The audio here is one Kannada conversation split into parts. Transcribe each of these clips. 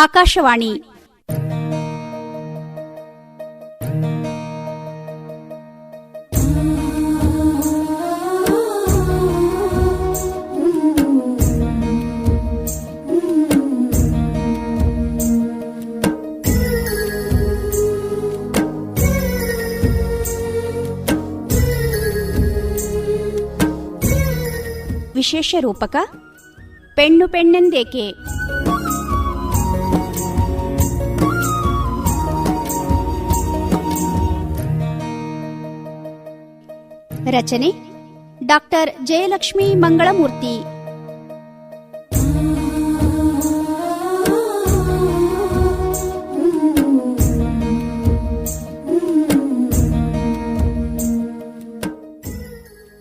ಆಕಾಶವಾಣಿ ವಿಶೇಷ ರೂಪಕ ಪೆಣ್ಣು ಪೆಣ್ಣೆಂದೇಕೆ ರಚನೆ ಡಾಕ್ಟರ್ ಜಯಲಕ್ಷ್ಮಿ ಮಂಗಳಮೂರ್ತಿ.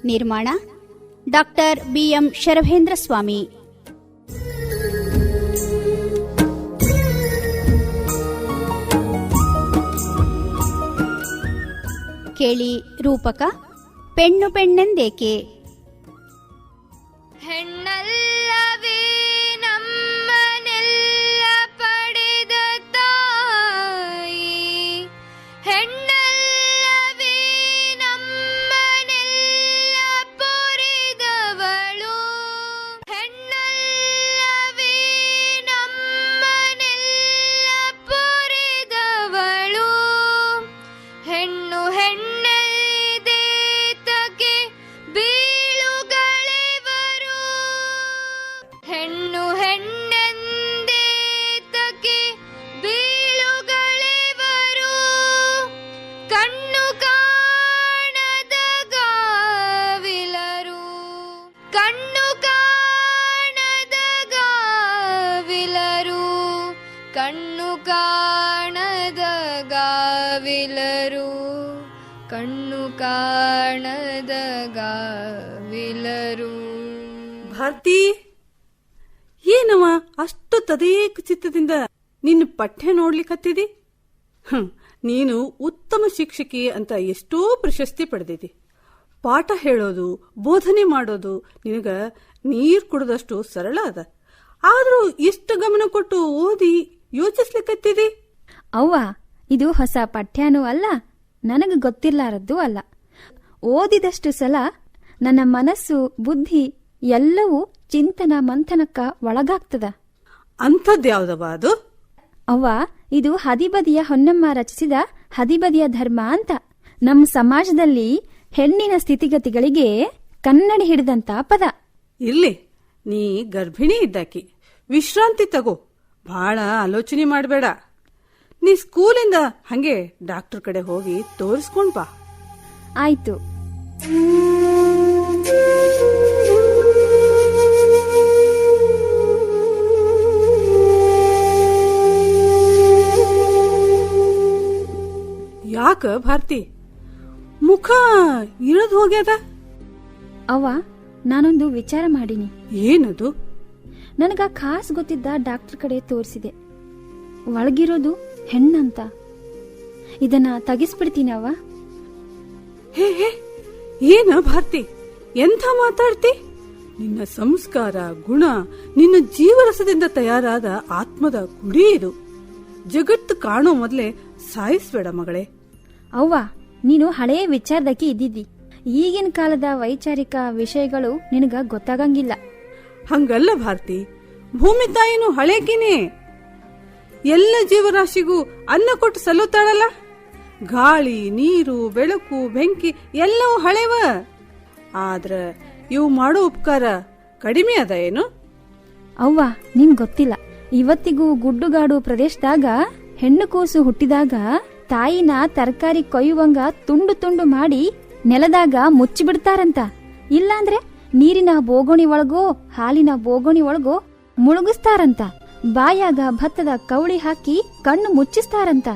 ನಿರ್ಮಾಣ ಡಾಕ್ಟರ್ ಬಿಎಂ ಶರಭೇಂದ್ರ ಸ್ವಾಮಿ. ಕೇಳಿ ರೂಪಕ ಪೆಣ್ಣು ಪೆಣ್ಣೆಂದೇಕೆ? ಹೆಣ್ಣಲ್ಲವೇ ಕಣ್ಣು ಕಾಣದ ಗಾವಿಲರು, ಕಣ್ಣು ಕಾಣದ ಗಾವಿಲರು. ಭಾರತಿ, ಏನವ ಅಷ್ಟು ತದೇಕ ಚಿತ್ತದಿಂದ ನಿನ್ನ ಪಠ್ಯ ನೋಡ್ಲಿಕ್ಕತ್ತಿದಿ ಹ್ಮ್, ನೀನು ಉತ್ತಮ ಶಿಕ್ಷಕಿ ಅಂತ ಎಷ್ಟೋ ಪ್ರಶಸ್ತಿ ಪಡೆದಿದ್ದಿ ಪಾಠ ಹೇಳೋದು, ಬೋಧನೆ ಮಾಡೋದು ನಿನಗ ನೀರ್ ಕುಡದಷ್ಟು ಸರಳ ಅದ. ಆದ್ರೂ ಎಷ್ಟು ಗಮನ ಕೊಟ್ಟು ಓದಿ ಯೋಚಿಸ್ಲಿಕ್ಕತ್ತಿದಿ ಅವ್ವ ಇದು ಹೊಸ ಪಠ್ಯನೂ ಅಲ್ಲ ನನಗೆ ಗೊತ್ತಿರ್ಲಾರದ್ದು ಅಲ್ಲ. ಓದಿದಷ್ಟು ಸಲ ನನ್ನ ಮನಸ್ಸು ಬುದ್ಧಿ ಎಲ್ಲವೂ ಚಿಂತನ ಮಂಥನಕ್ಕ ಒಳಗಾಗ್ತದ. ಅಂಥದ್ಯಾವ್ದವ ಅದು? ಅವ್ವ ಇದು ಹದಿಬದಿಯ ಹೊನ್ನಮ್ಮ ರಚಿಸಿದ ಹದಿಬದಿಯ ಧರ್ಮ ಅಂತ. ನಮ್ಮ ಸಮಾಜದಲ್ಲಿ ಹೆಣ್ಣಿನ ಸ್ಥಿತಿಗತಿಗಳಿಗೆ ಕನ್ನಡಿ ಹಿಡಿದಂತ ಪದ. ಇಲ್ಲಿ ನೀ ಗರ್ಭಿಣಿ ಇದ್ದಾಕಿ ವಿಶ್ರಾಂತಿ ತಗೋ. ಬಹಳ ಆಲೋಚನೆ ಮಾಡಬೇಡ. ನೀ ಸ್ಕೂಲಿಂದ ಹಂಗೆ ಡಾಕ್ಟರ್ ಕಡೆ ಹೋಗಿ ತೋರಿಸ್ಕೊಂಡ್ ಬಾ. ಆಯ್ತು. ಯಾಕ ಭಾರತಿ? ಮುಖ ಇಳದ್ ಹೋಗ್ಯದ? ಅವ್ವ ನಾನೊಂದು ವಿಚಾರ ಮಾಡೀನಿ. ಏನದು? ನನಗ ಖಾಸ್ ಗೊತ್ತಿದ್ದ ಡಾಕ್ಟರ್ ಕಡೆ ತೋರಿಸಿದೆ. ಒಳಗಿರೋದು ಹೆಣ್ಣಂತ. ಇದನ್ನ ತಗಿಸ್ಬಿಡ್ತೀನಿ ಅವ ಹೇ ಹೇ ಏನ ಭಾರತಿ? ಎಂಥ ಮಾತಾಡ್ತಿ? ನಿನ್ನ ಸಂಸ್ಕಾರ ಗುಣ ನಿನ್ನ ಜೀವರಸದಿಂದ ತಯಾರಾದ ಆತ್ಮದ ಗುಡಿ ಇದು. ಜಗತ್ತು ಕಾಣೋ ಮೊದಲೇ ಸಾಯಿಸ್ಬೇಡ ಮಗಳೇ. ಅವ್ವ ನೀನು ಹಳೆಯ ವಿಚಾರದಕ್ಕೆ ಇದ್ದಿದ್ದಿ. ಈಗಿನ ಕಾಲದ ವೈಚಾರಿಕ ವಿಷಯಗಳು ನಿನಗ ಗೊತ್ತಾಗಂಗಿಲ್ಲ. ಹಂಗಲ್ಲ ಭಾರತಿ. ಭೂಮಿ ತಾಯಿನೂ ಹಳೇಕಿನೇ. ಎಲ್ಲ ಜೀವರಾಶಿಗೂ ಅನ್ನ ಕೊಟ್ಟು ಸಲ್ಲುತ್ತಾಳಲ್ಲ? ಗಾಳಿ, ನೀರು, ಬೆಳಕು, ಬೆಂಕಿ ಎಲ್ಲವೂ ಹಳೆವ. ಆದ್ರ ಇವು ಮಾಡೋ ಉಪಕಾರ ಕಡಿಮೆ ಅದ ಏನು? ಅವ್ವ ನಿಮ್ ಗೊತ್ತಿಲ್ಲ. ಇವತ್ತಿಗೂ ಗುಡ್ಡುಗಾಡು ಪ್ರದೇಶದಾಗ ಹೆಣ್ಣು ಕೂಸು ಹುಟ್ಟಿದಾಗ ತಾಯಿನ ತರಕಾರಿ ಕೊಯ್ಯುವಂಗ ತುಂಡು ತುಂಡು ಮಾಡಿ ನೆಲದಾಗ ಮುಚ್ಚಿಬಿಡ್ತಾರಂತ. ಇಲ್ಲಾಂದ್ರೆ ನೀರಿನ ಬೋಗೋಣಿ ಒಳಗೋ, ಹಾಲಿನ ಬೋಗೋಣಿ ಒಳಗೋ ಮುಳುಗಿಸ್ತಾರಂತ. ಬಾಯಾಗ ಭತ್ತದ ಕವಳಿ ಹಾಕಿ ಕಣ್ಣು ಮುಚ್ಚಿಸ್ತಾರಂತ.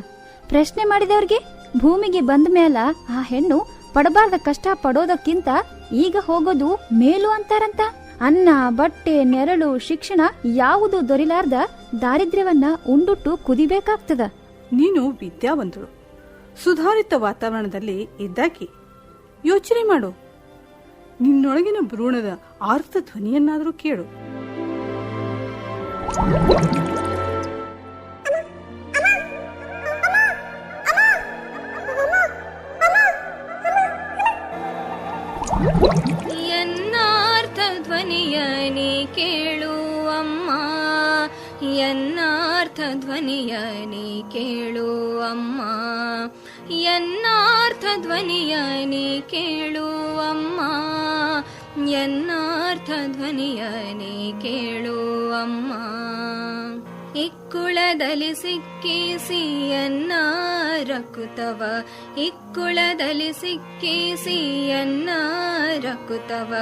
ಪ್ರಶ್ನೆ ಮಾಡಿದವ್ರಿಗೆ, ಭೂಮಿಗೆ ಬಂದ ಮೇಲ ಆ ಹೆಣ್ಣು ಪಡಬಾರ್ದ ಕಷ್ಟ ಪಡೋದಕ್ಕಿಂತ ಈಗ ಹೋಗೋದು ಮೇಲು ಅಂತಾರಂತ. ಅನ್ನ, ಬಟ್ಟೆ, ನೆರಳು, ಶಿಕ್ಷಣ ಯಾವುದು ದೊರಿಲಾರ್ದ ದಾರಿದ್ರ್ಯವನ್ನ ಉಂಡುಟ್ಟು ಕುದಿಬೇಕಾಗ್ತದ. ನೀನು ವಿದ್ಯಾವಂತಳು. ಸುಧಾರಿತ ವಾತಾವರಣದಲ್ಲಿ ಇದ್ದಾಕಿ ಯೋಚನೆ ಮಾಡು. ನಿನ್ನೊಳಗಿನ ಭ್ರೂಣದ ಆರ್ತ ಧ್ವನಿಯನ್ನಾದರೂ ಕೇಳು. ಎನ್ನಾರ್ಥ ಧ್ವನಿಯನಿ ಕೇಳು ಅಮ್ಮ. ಎನ್ನಾರ್ಥ ಧ್ವನಿಯನಿ ಕೇಳು ಅಮ್ಮ. ಎನ್ನಾರ್ಥ ಧ್ವನಿಯನಿ ಕೇಳು ಅಮ್ಮ. ಎನ್ನಾರ್ಥ ಧ್ವನಿಯ ನೀ ಕೇಳು ಅಮ್ಮ. ಇಕ್ಕುಳದಲ್ಲಿ ಸಿಕ್ಕಿಸಿ ರಕುತವ ಇಕ್ಕುಳದಲ್ಲಿ ಸಿಕ್ಕಿಸಿ ರಕುತವ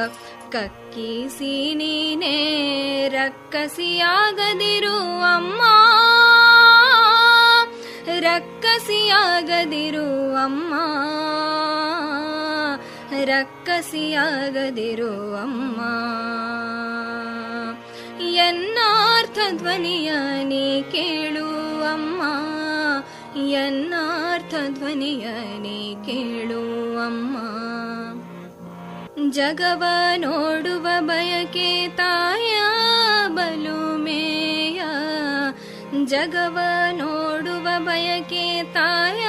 ಕಕ್ಕಿಸಿ ನೀನೇ ರಕ್ಕಸಿಯಾಗದಿರು ಅಮ್ಮ. ರಕ್ಕಸಿಯಾಗದಿರು ಅಮ್ಮ. ರಕ್ಕಸಿಯಾಗದಿರು ಅಮ್ಮ. ಎನ್ನಾರ್ಥ ಧ್ವನಿಯ ನೀ ಕೇಳು ಅಮ್ಮ. ಎನ್ನಾರ್ಥ ಧ್ವನಿಯ ನೀ ಕೇಳು ಅಮ್ಮ. ಜಗವ ನೋಡುವ ಬಯಕೆ ತಾಯ ಬಲುಮೇಯ ಜಗವ ನೋಡುವ ಬಯಕೆ ತಾಯ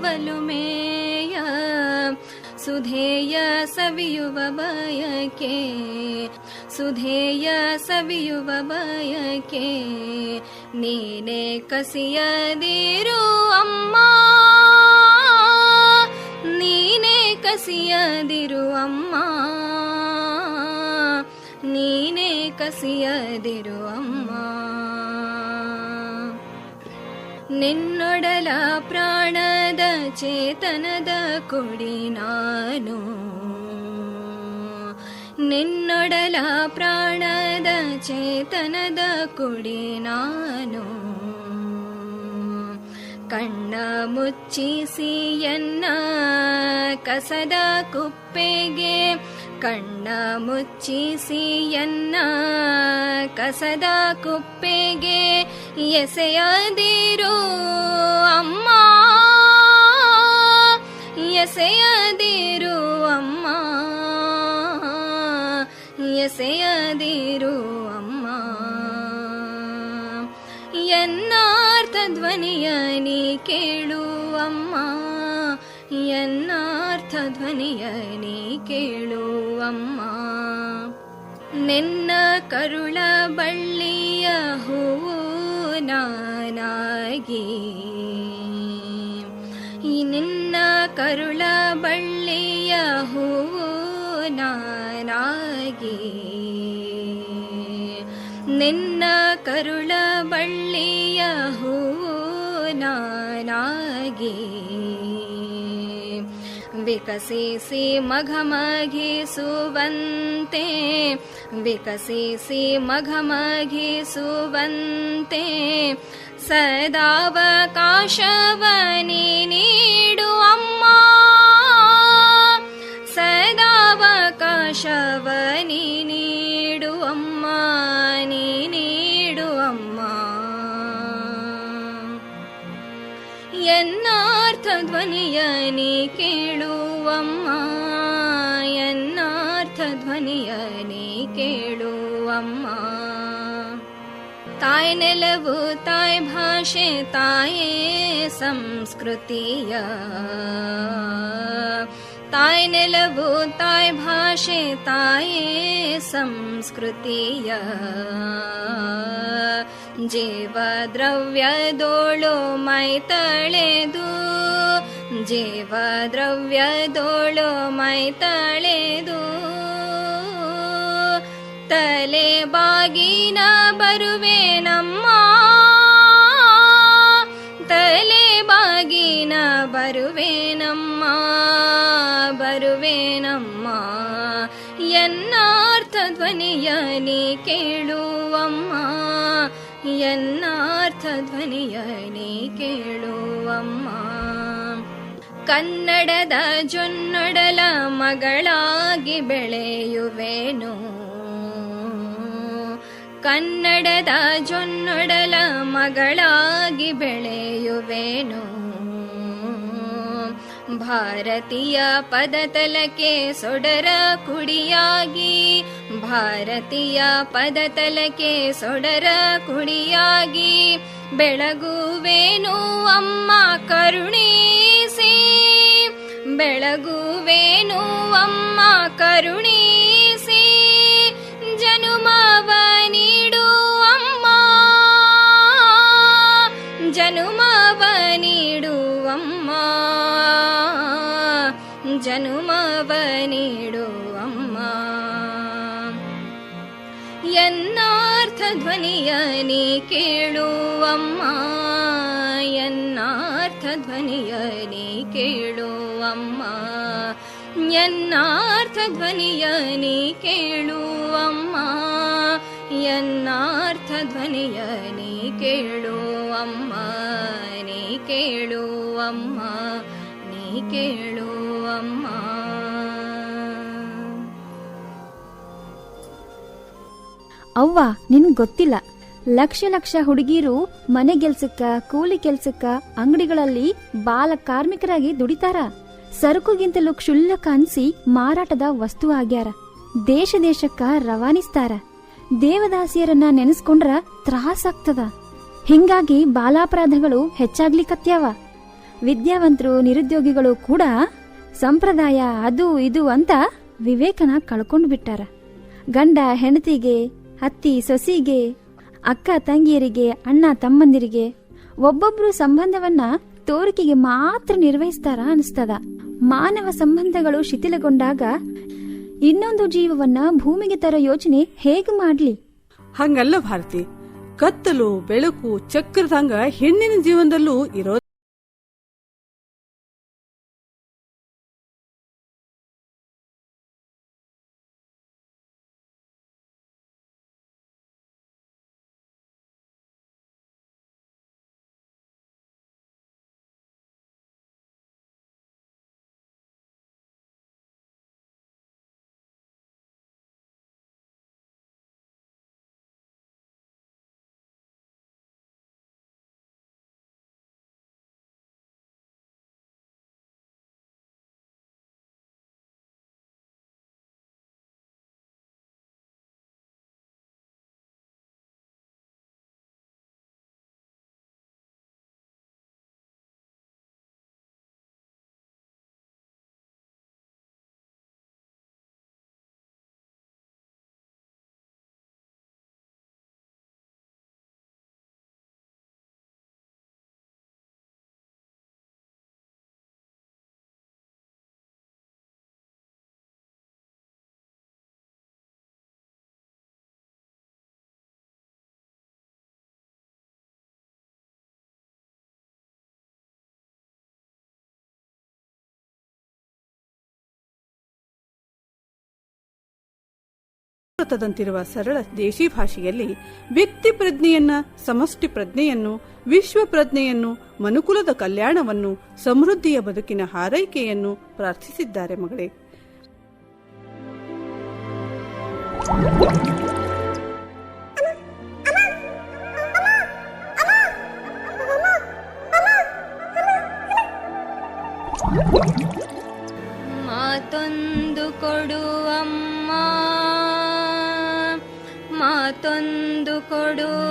ಬಲುಮೇಯ ಸುಧೇಯ ಸವಿಯುವ ಬಯಕೆ, ಸುಧೇಯ ಸವಿಯುವ ಬಯಕೆ, ನೀನೆ ಕಸಿಯದಿರು ಅಮ್ಮ, ನೀನೆ ಕಸಿಯದಿರು ಅಮ್ಮ, ನೀನೆ ಕಸಿಯದಿರು ಅಮ್ಮ. ನಿನ್ನೊಡಲ ಪ್ರಾಣದ ಚೇತನದ ಕೊಡಿ ನಾನು. ನಿನ್ನೊಡಲ ಪ್ರಾಣದ ಚೇತನದ ಕೊಡಿ ನಾನು. ಕಣ್ಣ ಮುಚ್ಚಿಸಿ ಎನ್ನ ಕಸದ ಕುಪ್ಪೆಗೆ ಕಣ್ಣ ಮುಚ್ಚಿಸಿ ಎನ್ನ ಕಸದ ಕುಪ್ಪೆಗೆ ಎಸೆಯದಿರು ಅಮ್ಮ. ಎಸೆಯದಿರು ಅಮ್ಮ. ಎಸೆಯದಿರು ಅಮ್ಮ. ಎನ್ನಾರ್ಥ ಧ್ವನಿಯ ನೀ ಕೇಳು ಅಮ್ಮ. ಎನ್ನಾರ್ಥ ಧ್ವನಿಯ ನೀ ಕೇಳು ಅಮ್ಮ. ನಿನ್ನ ಕರುಳ ಬಳ್ಳಿಯ ಹೂವು ನಾನಾಗಿ. ನಿನ್ನ ಕರುಳ ಬಳ್ಳಿಯ ಹೂವು ನಾನಾಗಿ. ನಿನ್ನ ಕರುಳ ಬಳ್ಳಿಯ ಹೂವು ನಾನಾಗಿ. ವಿಕಸಿಸಿ ಮಘಮಘಿಸುವಂತೆ ವಿಕಸಿಸಿ ಮಘಮಘಿಸುವಂತೆ ಸದಾವಕಾಶವನಿ ನೀಡು ಅಮ್ಮ. ಸದಾವಕಾಶವನಿ ನೀಡು ಅಮ್ಮ. ನೀ ನೀಡು ಅಮ್ಮ. ಎನ್ನಾರ್ಥ ಧ್ವನಿಯ ನೀ ಕೇಳುವಮ್ಮ ಎನ್ನಾರ್ಥ ಧ್ವನಿಯ ನೀ ಕೇಳುವಮ್ಮ ತಾಯ್ ನೆಲವು ತಾಯ್ ಭಾಷೆ ತಾಯೇ ಸಂಸ್ಕೃತಿಯ ತಾಯ್ ನೆಲವು ತಾಯ್ ಭಾಷೆ ತಾಯೇ ಸಂಸ್ಕೃತಿಯ ಜೀವ ದ್ರವ್ಯದೋಳು ಮೈ ತಳೆದು ಜೀವ ದ್ರವ್ಯದೋಳು ಮೈ ತಳೆದು ತಲೆ ಬಾಗಿನ ಬರುವೇನಮ್ಮ ತಲೆ ಬಾಗಿನ ಬರುವೇನಮ್ಮ ಬರುವೇನಮ್ಮ ಎನ್ನಾರ್ಥ ಧ್ವನಿಯ ನೀ ಕೇಳುವಮ್ಮ ಎನ್ನಾರ್ಥ ಧ್ವನಿಯ ನೀ ಕೇಳುವಮ್ಮ. ಕನ್ನಡದ ಜೊನ್ನೊಡಲ ಮಗಳಾಗಿ ಬೆಳೆಯುವೆನು. ಕನ್ನಡದ ಜೊನ್ನೊಡಲ ಮಗಳಾಗಿ ಬೆಳೆಯುವೆನು. ಭಾರತೀಯ ಪದತಲಕ್ಕೆ ಸೊಡರ ಕುಡಿಯಾಗಿ. ಭಾರತೀಯ ಪದತಲಕ್ಕೆ ಸೊಡರ ಕುಡಿಯಾಗಿ. ಬೆಳಗುವೇನು ಅಮ್ಮ ಕರುಣಿಸಿ. ಬೆಳಗುವೇನು ಅಮ್ಮ ಕರುಣಿಸಿ. ಜನುಮವ ಅಮ್ಮ. ಎನ್ನಾರ್ಥ ಧ್ವನಿಯ ನೀ ಕೇಳುವಮ್ಮ ಎನ್ನಾರ್ಥ ಧ್ವನಿಯ ನೀ ಕೇಳುವಮ್ಮ ಎನ್ನಾರ್ಥ ಧ್ವನಿಯ ನೀ ಕೇಳುವಮ್ಮ ಎನ್ನಾರ್ಥ ಧ್ವನಿಯ ನೀ ಕೇಳುವಮ್ಮ ನೀ ಕೇಳುವಮ್ಮ ನೀ ಕೇಳುವಮ್ಮ ಅವ್ವ ನಿನ್ ಗೊತ್ತಿಲ್ಲ. ಲಕ್ಷ ಲಕ್ಷ ಹುಡುಗಿರು ಮನೆ ಕೆಲ್ಸಕ್ಕ, ಕೂಲಿ ಕೆಲ್ಸಕ್ಕ, ಅಂಗಡಿಗಳಲ್ಲಿ ಬಾಲ ಕಾರ್ಮಿಕರಾಗಿ ದುಡಿತಾರ. ಸರಕುಗಿಂತಲೂ ಕ್ಷುಲ್ಲಕ ಅನ್ಸಿ ಮಾರಾಟದ ವಸ್ತು ಆಗ್ಯಾರ. ದೇಶ ದೇಶಕ್ಕ ರವಾನಿಸ್ತಾರ. ದೇವದಾಸಿಯರನ್ನ ನೆನೆಸ್ಕೊಂಡ್ರ ತ್ರಾಸಾಗ್ತದ ಹಿಂಗಾಗಿ ಬಾಲಾಪರಾಧಗಳು ಹೆಚ್ಚಾಗ್ಲಿಕತ್ಯಾವ. ವಿದ್ಯಾವಂತರು, ನಿರುದ್ಯೋಗಿಗಳು ಕೂಡ ಸಂಪ್ರದಾಯ ಅದು ಇದು ಅಂತ ವಿವೇಕನ ಕಳ್ಕೊಂಡು ಬಿಟ್ಟಾರ. ಗಂಡ ಹೆಂಡತಿಗೆ, ಅತ್ತಿ ಸೊಸಿಗೆ, ಅಕ್ಕ ತಂಗಿಯರಿಗೆ, ಅಣ್ಣ ತಮ್ಮಂದಿರಿಗೆ ಒಬ್ಬೊಬ್ರು ಸಂಬಂಧವನ್ನ ತೋರಿಕೆಗೆ ಮಾತ್ರ ನಿರ್ವಹಿಸ್ತಾರ ಅನಿಸ್ತದ. ಮಾನವ ಸಂಬಂಧಗಳು ಶಿಥಿಲಗೊಂಡಾಗ ಇನ್ನೊಂದು ಜೀವವನ್ನ ಭೂಮಿಗೆ ತರ ಯೋಚನೆ ಹೇಗೆ ಮಾಡ್ಲಿ? ಹಂಗಲ್ಲ ಭಾರತಿ. ಕತ್ತಲು, ಬೆಳಕು, ಚಕ್ರದಂಗ ಹೆಣ್ಣಿನ ಜೀವನದಲ್ಲೂ ಇರೋ ದಂತಿರುವ ಸರಳ ದೇಶಿ ಭಾಷೆಯಲ್ಲಿ ವ್ಯಕ್ತಿ ಪ್ರಜ್ಞೆಯನ್ನ, ಸಮಷ್ಟಿ ಪ್ರಜ್ಞೆಯನ್ನು, ವಿಶ್ವ ಪ್ರಜ್ಞೆಯನ್ನು, ಮನುಕುಲದ ಕಲ್ಯಾಣವನ್ನು, ಸಮೃದ್ಧಿಯ ಬದುಕಿನ ಹಾರೈಕೆಯನ್ನು ಪ್ರಾರ್ಥಿಸಿದ್ದಾರೆ ಮಗಳೇ. ಮಾತೊಂದು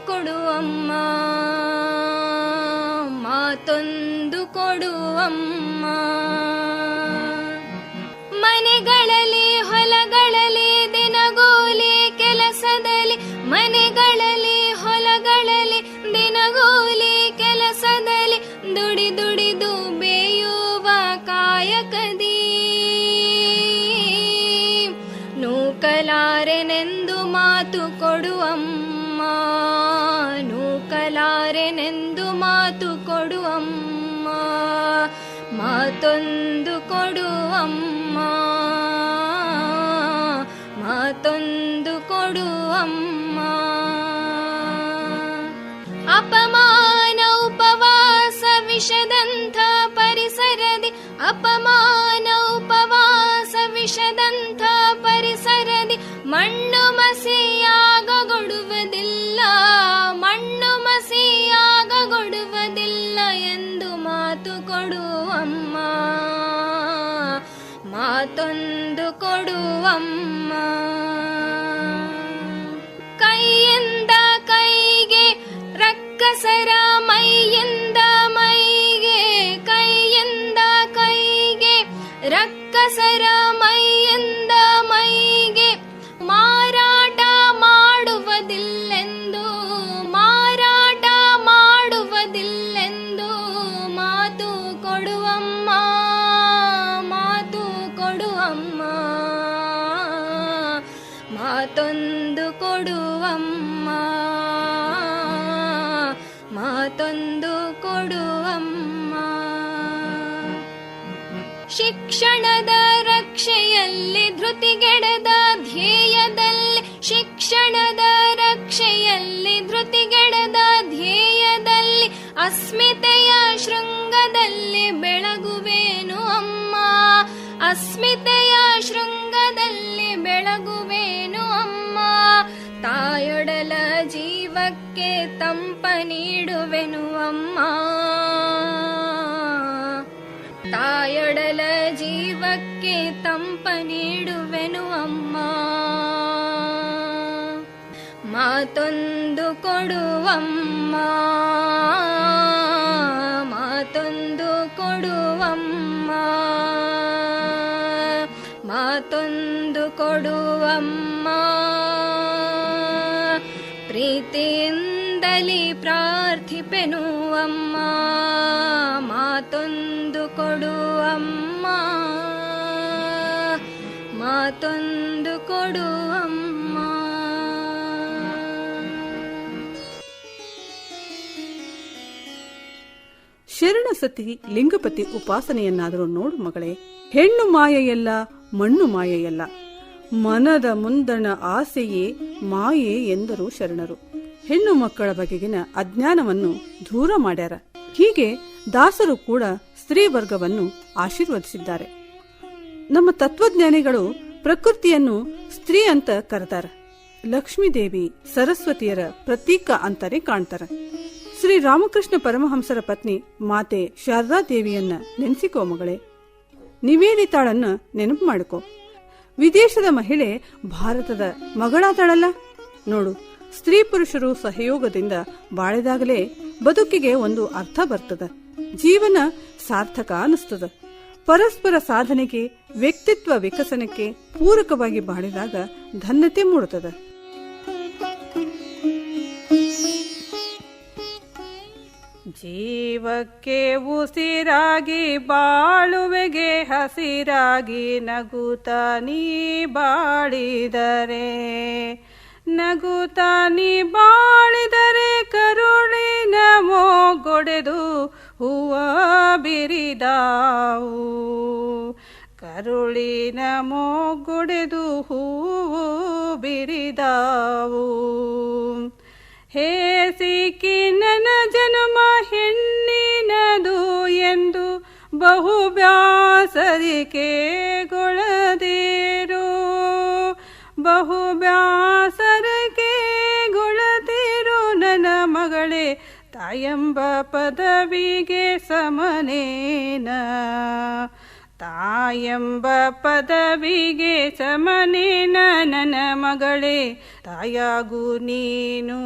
ಕೊಡು ಅಮ್ಮ, ಮಾತೊಂದು ಕೊಡು ಅಮ್ಮ. ಮನೆಗಳಲ್ಲಿ, ಹೊಲಗಳಲ್ಲಿ, ದಿನಗೂಲಿ ಕೆಲಸದಲ್ಲಿ, ಮನೆಗಳಲ್ಲಿ, ಹೊಲಗಳಲ್ಲಿ, ದಿನಗೂಲಿ ಕೆಲಸದಲ್ಲಿ, ದುಡಿ ದುಡಿದು ಕೊಡು ಕೊಡುವಮ್ಮ ಕೈಯಿಂದ ಕೈಗೆ ರಕ್ಕಸರ ಮೈಯಿಂದ ಮೈಗೆ ಕೈಯಿಂದ ಕೈಗೆ ರಕ್ಕಸರ ಅಸ್ಮಿತೆಯ ಶೃಂಗದಲ್ಲಿ ಬೆಳಗುವೇನು ಅಮ್ಮ? ಅಸ್ಮಿತೆಯ ಶೃಂಗದಲ್ಲಿ ಬೆಳಗುವೇನು ಅಮ್ಮ? ತಾಯೊಡಲ ಜೀವಕ್ಕೆ ತಂಪ ನೀಡುವೆನು ಅಮ್ಮ. ತಾಯೊಡಲ ಜೀವಕ್ಕೆ ತಂಪ ನೀಡುವೆನು ಅಮ್ಮ. ಮಾತೊಂದು ಕೊಡುವಮ್ಮ ಕೊಡುವಮ್ಮ ಪ್ರೀತಿಯಿಂದಲೇ ಪ್ರಾರ್ಥಿಪೆನು ಅಮ್ಮ. ಮಾತೊಂದು ಕೊಡುವಮ್ಮ ಮಾತೊಂದು ಕೊಡುವಮ್ಮ ಶರಣ ಸತಿ ಲಿಂಗಪತಿ ಉಪಾಸನೆಯನ್ನಾದರೂ ನೋಡು ಮಗಳೇ. ಹೆಣ್ಣು ಮಾಯೆಯಲ್ಲ, ಮಣ್ಣು ಮಾಯೆಯಲ್ಲ. ಮನದ ಮುಂದಣ ಆಸೆಯೇ ಮಾಯೆ ಎಂದರು ಶರಣರು. ಹೆಣ್ಣು ಮಕ್ಕಳ ಬಗೆಗಿನ ಅಜ್ಞಾನವನ್ನು ದೂರ ಮಾಡ್ಯಾರ. ಹೀಗೆ ದಾಸರು ಕೂಡ ಸ್ತ್ರೀ ವರ್ಗವನ್ನು ಆಶೀರ್ವದಿಸಿದ್ದಾರೆ. ನಮ್ಮ ತತ್ವಜ್ಞಾನಿಗಳು ಪ್ರಕೃತಿಯನ್ನು ಸ್ತ್ರೀ ಅಂತ ಕರೆದಾರ ಲಕ್ಷ್ಮೀದೇವಿ ಸರಸ್ವತಿಯರ ಪ್ರತೀಕ ಅಂತಾನೆ ಕಾಣ್ತಾರ. ಶ್ರೀ ರಾಮಕೃಷ್ಣ ಪರಮಹಂಸರ ಪತ್ನಿ ಮಾತೆ ಶಾರದಾ ದೇವಿಯನ್ನ ನೆನೆಸಿಕೋ ಮಗಳೇ. ನಿವೇದಿತಾಳನ್ನ ನೆನಪು ಮಾಡಿಕೋ. ವಿದೇಶದ ಮಹಿಳೆ ಭಾರತದ ಮಗಳಾದಳಲ್ಲ? ನೋಡು, ಸ್ತ್ರೀ ಪುರುಷರು ಸಹಯೋಗದಿಂದ ಬಾಳಿದಾಗಲೇ ಬದುಕಿಗೆ ಒಂದು ಅರ್ಥ ಬರ್ತದ. ಜೀವನ ಸಾರ್ಥಕ ಅನಿಸ್ತದ ಪರಸ್ಪರ ಸಾಧನೆಗೆ ವ್ಯಕ್ತಿತ್ವ ವಿಕಸನಕ್ಕೆ ಪೂರಕವಾಗಿ ಬಾಳಿದಾಗ ಧನ್ಯತೆ ಮೂಡುತ್ತದೆ. ಜೀವಕ್ಕೆ ಉಸಿರಾಗಿ ಬಾಳುವೆಗೆ ಹಸಿರಾಗಿ ನಗುತ ನೀ ಬಾಳಿದರೆ. ನಗುತ ನೀ ಬಾಳಿದರೆ ಕರುಳಿನ ಮೊಗೊಡೆದು ಹೂವ ಬಿರಿದಾವು. ಕರುಳಿನ ಮೊಗೊಡೆದು ಹೂವು ಬಿರಿದಾವು. ಹೇ ಬಹು ಬ್ಯಾಸರಿಕೆ ಗೊಳದಿರು ಬಹು ಬ್ಯಾಸರಿಕೆ ಗೊಳದಿರು ನನ್ನ ಮಗಳೇ, ತಾಯಂಬ ಪದವಿಗೆ ಸಮನೇನ. ತಾಯಂಬ ಪದವಿಗೆ ಸಮನೇನ ನನ್ನ ಮಗಳೇ, ತಾಯಾಗು ನೀನು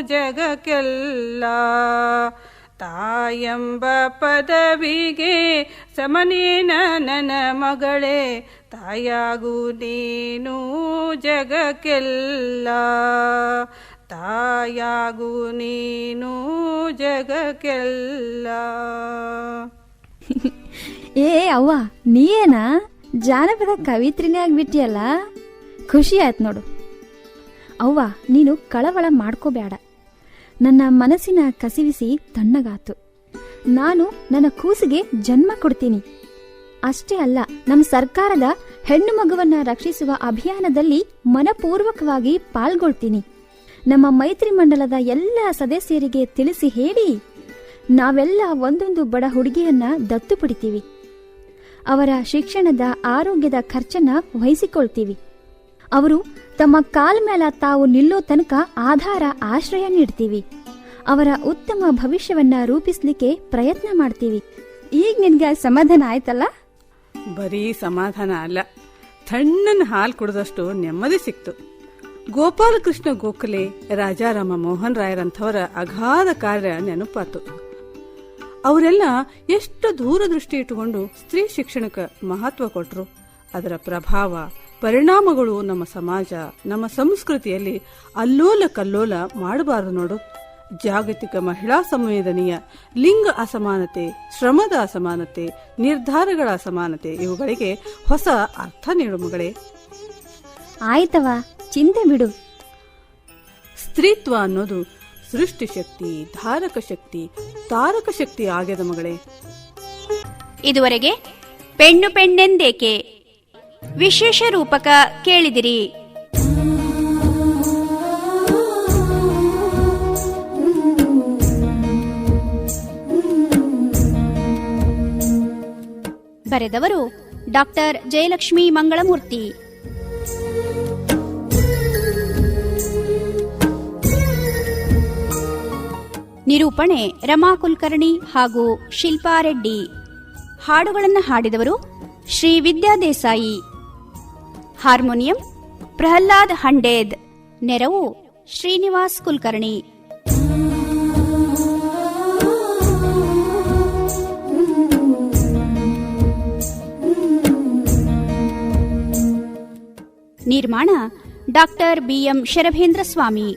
ಜಗಕ್ಕೆಲ್ಲ. ತಾಯಂಬ ಪದವಿಗೆ ಸಮನೇನ ನನ್ನ ಮಗಳೇ, ತಾಯಾಗು ನೀನು ಜಗಕ್ಕೆಲ್ಲ. ತಾಯಾಗು ನೀನು ಜಗಕ್ಕೆಲ್ಲ. ಏ ಅವ್ವ, ನೀಯೇನಾ? ಜಾನಪದ ಕವಿತ್ರಿನೇ ಆಗ್ಬಿಟ್ಟಿಯಲ್ಲ? ಖುಷಿ ಆಯ್ತು ನೋಡು. ಅವ್ವ, ನೀನು ಕಳವಳ ಮಾಡ್ಕೋಬೇಡ. ನನ್ನ ಮನಸ್ಸಿನ ಕಸಿವಿಸಿ ತಣ್ಣಗಾತು. ನಾನು ನನ್ನ ಕೂಸಿಗೆ ಜನ್ಮ ಕೊಡ್ತೀನಿ. ಅಷ್ಟೇ ಅಲ್ಲ, ನಮ್ಮ ಸರ್ಕಾರದ ಹೆಣ್ಣು ಮಗುವನ್ನ ರಕ್ಷಿಸುವ ಅಭಿಯಾನದಲ್ಲಿ ಮನಪೂರ್ವಕವಾಗಿ ಪಾಲ್ಗೊಳ್ತೀನಿ. ನಮ್ಮ ಮೈತ್ರಿ ಮಂಡಲದ ಎಲ್ಲ ಸದಸ್ಯರಿಗೆ ತಿಳಿಸಿ ಹೇಳಿ, ನಾವೆಲ್ಲ ಒಂದೊಂದು ಬಡ ಹುಡುಗಿಯನ್ನ ದತ್ತು ಪಡಿತೀವಿ. ಅವರ ಶಿಕ್ಷಣದ ಆರೋಗ್ಯದ ಖರ್ಚನ್ನ ವಹಿಸಿಕೊಳ್ತೀವಿ. ಅವರು ತಮ್ಮ ಕಾಲ್ ಮೇಲ ತಾವು ನಿಲ್ಲೋ ತನಕ ಆಧಾರ ಆಶ್ರಯ ನೀಡ್ತೀವಿ. ಅವರ ಉತ್ತಮ ಭವಿಷ್ಯವನ್ನ ರೂಪಿಸ್ಲಿಕ್ಕೆ ಪ್ರಯತ್ನ ಮಾಡ್ತೀವಿ. ಈಗ ನಿನ್ಗೆ ಸಮಾಧಾನ ಆಯ್ತಲ್ಲ? ಬರೀ ಸಮಾಧಾನ ಅಲ್ಲ. ತಣ್ಣನ ಹಾಲು ಕುಡಿದಷ್ಟು ನೆಮ್ಮದಿ ಸಿಕ್ತು. ಗೋಪಾಲಕೃಷ್ಣ ಗೋಖಲೆ, ರಾಜಾರಾಮ ಮೋಹನ್ ರಾಯರಂಥವರ ಅಗಾಧ ಕಾರ್ಯ ನೆನಪಾತು. ಅವರೆಲ್ಲ ಎಷ್ಟು ದೂರದೃಷ್ಟಿ ಇಟ್ಟುಕೊಂಡು ಸ್ತ್ರೀ ಶಿಕ್ಷಣಕ್ಕೆ ಮಹತ್ವ ಕೊಟ್ಟರು ಅದರ ಪ್ರಭಾವ ಪರಿಣಾಮಗಳು ನಮ್ಮ ಸಮಾಜ ನಮ್ಮ ಸಂಸ್ಕೃತಿಯಲ್ಲಿ ಅಲ್ಲೋಲ ಕಲ್ಲೋಲ ಮಾಡಬಾರದು ನೋಡು. ಜಾಗತಿಕ ಮಹಿಳಾ ಸಂವೇದನೆಯ ಲಿಂಗ ಅಸಮಾನತೆ ಶ್ರಮದ ಅಸಮಾನತೆ ನಿರ್ಧಾರಗಳ ಅಸಮಾನತೆ ಇವುಗಳಿಗೆ ಹೊಸ ಅರ್ಥ ನೀಡು ಮಗಳೇ. ಆಯ್ತವ? ಚಿಂತೆ ಬಿಡು. ಸ್ತ್ರೀತ್ವ ಅನ್ನೋದು ಸೃಷ್ಟಿ ಶಕ್ತಿ ಧಾರಕ ಶಕ್ತಿ ತಾರಕ ಶಕ್ತಿ ಆಗ್ಯದ ಮಗಳೇ. ಇದುವರೆಗೆ ಪೆಣ್ಣು ಪೆಣ್ಣೆಂದೇಕೆ? ವಿಶೇಷ ರೂಪಕ ಕೇಳಿದಿರಿ. ಬರೆದವರು ಡಾಕ್ಟರ್ ಜಯಲಕ್ಷ್ಮಿ ಮಂಗಳಮೂರ್ತಿ. ನಿರೂಪಣೆ ರಮಾ ಕುಲಕರ್ಣಿ ಹಾಗೂ ಶಿಲ್ಪಾ ರೆಡ್ಡಿ. ಹಾಡುಗಳನ್ನು ಹಾಡಿದವರು ಶ್ರೀ ವಿದ್ಯಾ ದೇಸಾಯಿ. ಹಾರ್ಮೋನಿಯಂ ಪ್ರಹ್ಲಾದ್ ಹಂಡೇದ್. ನೆರವು ಶ್ರೀನಿವಾಸ್ ಕುಲಕರ್ಣಿ. ನಿರ್ಮಾಣ ಡಾಕ್ಟರ್ ಬಿಎಂ ಶರಭೇಂದ್ರ ಸ್ವಾಮಿ.